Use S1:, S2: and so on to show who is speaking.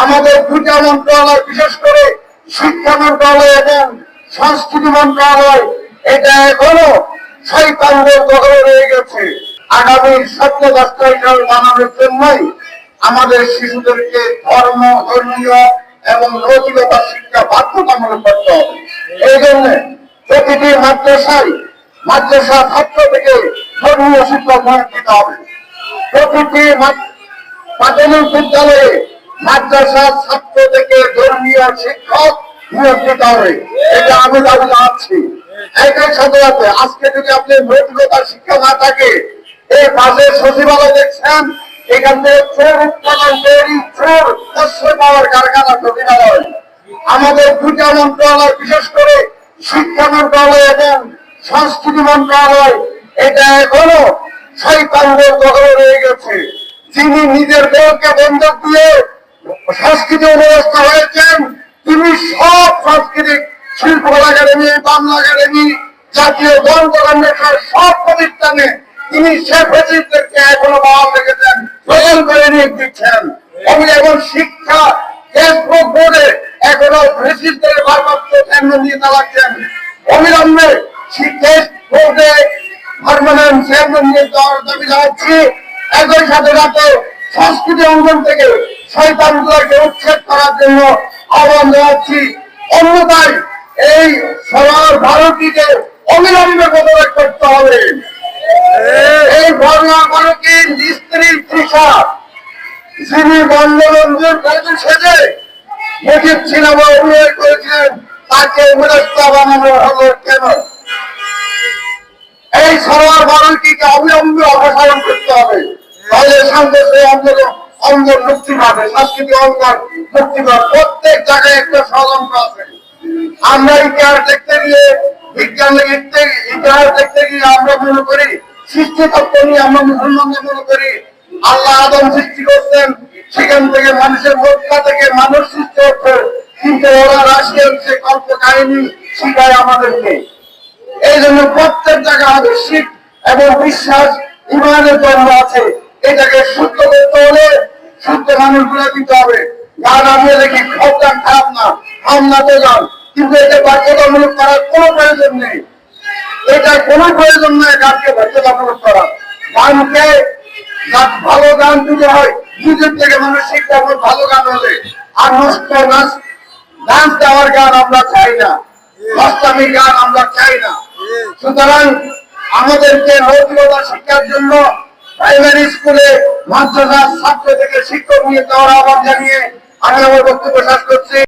S1: আমাদের দুটা মন্ত্রণালয়, বিশেষ করে শিক্ষা মন্ত্রণালয় এবং সংস্কৃতি মন্ত্রণালয়, এটা এখনও শৈতানদের দখলে রয়ে গেছে। আগামী স্বপ্ন বাস্তবায়ন বানানোর জন্যই আমাদের শিশুদেরকে ধর্ম, ধর্মীয় এবং নৈতিকতা শিক্ষা বাধ্যতামূলক করতে হবে। এই জন্য প্রতিটি মাদ্রাসায় মাদ্রাসা ছাত্র থেকে ধর্মীয় শিক্ষা গ্রহণ দিতে হবে। প্রতিটি প্রাথমিক বিদ্যালয়ে মাদ্রাসা ছাত্র থেকে ধর্মীয় শিক্ষক নিয়োগ দিতে হবে এটা আমি দাবি জানাচ্ছি। একই সাথে সাথে আজকে যদি আপনি নৈতিকতা শিক্ষা না থাকে, এই পাশে সচিবালয় দেখছেন, এখান থেকে চোর উৎপাদন তৈরি, চোর পাওয়ার কারখানা সচিবালয়। আমাদের দুটা মন্ত্রণালয়, বিশেষ করে শিক্ষা মন্ত্রণালয় এবং সংস্কৃতি মন্ত্রণালয়, এটা এখনও শৈতানদের দখলে রয়ে গেছে। যিনি নিজের দেহকে বন্ধক দিয়ে সংস্কৃতি ব্যবস্থা হয়েছেন। তিনি সব সাংস্কৃতিক শিল্প একাডেমি, বাংলা একাডেমি, জাতীয় কর্মসূচির সব প্রতিষ্ঠানে তিনি শেখ মুজিবদেরকে এখনও বহাল রেখেছেন প্রদান করে নিয়ে দিচ্ছেন এবং এবং শিক্ষা, ফেসবুক বোর্ডে এখনও ফেসিসদের ভারপ্রাপ্ত কেন্দ্র নিয়ে চালাচ্ছেন অবিলম্বে শিক্ষা বোর্ডে পার্মানেন্ট চেয়ারম্যান নিয়ে দাবি জানাচ্ছি। একই সাথে সাথে সংস্কৃতি অঙ্গন থেকে শয়তানগুলোকে উচ্ছেদ করার জন্য আহ্বান জানাচ্ছি। অন্যথায় এই সবার ভারতীকে অবিলম্বে প্রতিরোধ করতে হবে। এই বর্ণা ভারতীর স্ত্রীর তৃষা? যিনি বঙ্গবন্ধুর বধূ সেজে মুজিব সিনেমা অভিনয় করেছিলেন, তাকে উপদেষ্টা বানানো হলো কেন? এই সরোয়ার বারুইটিকে অবিলম্বে অপসারণ করতে হবে। তাহলে সাংবাদিক আন্দোলন। অঙ্গন মুক্তি পাবে সাংস্কৃতিক অঙ্গন মুক্তি পাবে, প্রত্যেক জায়গায় একটা ষড়যন্ত্র আছে। আমরা ইতিহাস দেখতে গিয়ে, বিজ্ঞান ইতিহাস দেখতে গিয়ে আমরা মনে করি, সৃষ্টি তত্ত্ব নিয়ে আমরা মুসলমানদের মনে করি, আল্লাহ আদম সৃষ্টি করছেন, সেখান থেকে মানুষের মধ্যা থেকে মানুষ সৃষ্টি হচ্ছে কিন্তু ওরা রাশিয়ান সে কল্প কাহিনী শিখায় আমাদেরকে। এই জন্য প্রত্যেক জায়গায় আদর্শিক এবং বিশ্বাস, ইমানের জন্ম আছে। এটাকে শুদ্ধ করতে হলে মানুষগুলো দিতে হবে। গান আমি দেখি সব গান খারাপ না হাম না তো গান কিন্তু এটা বাধ্যতামূলক করার কোনো প্রয়োজন নেই। এটা কোনো প্রয়োজন নেই গানকে বাধ্যতামূলক করা গানকে ভালো গান দিতে হয়, নিজের থেকে মানুষ শিখতে হবে ভালো গান হলে। আর নষ্ট নাচ ডান্স দেওয়ার গান আমরা চাই না। নষ্টামি গান আমরা চাই না। সুতরাং আমাদেরকে নৈতিকতা শিক্ষার জন্য প্রাইমারি স্কুলে মাদ্রাসার ছাত্র থেকে শিক্ষক নিয়ে যাওয়ার আহ্বান জানিয়ে আমি আমার বক্তব্য শেষ করছি।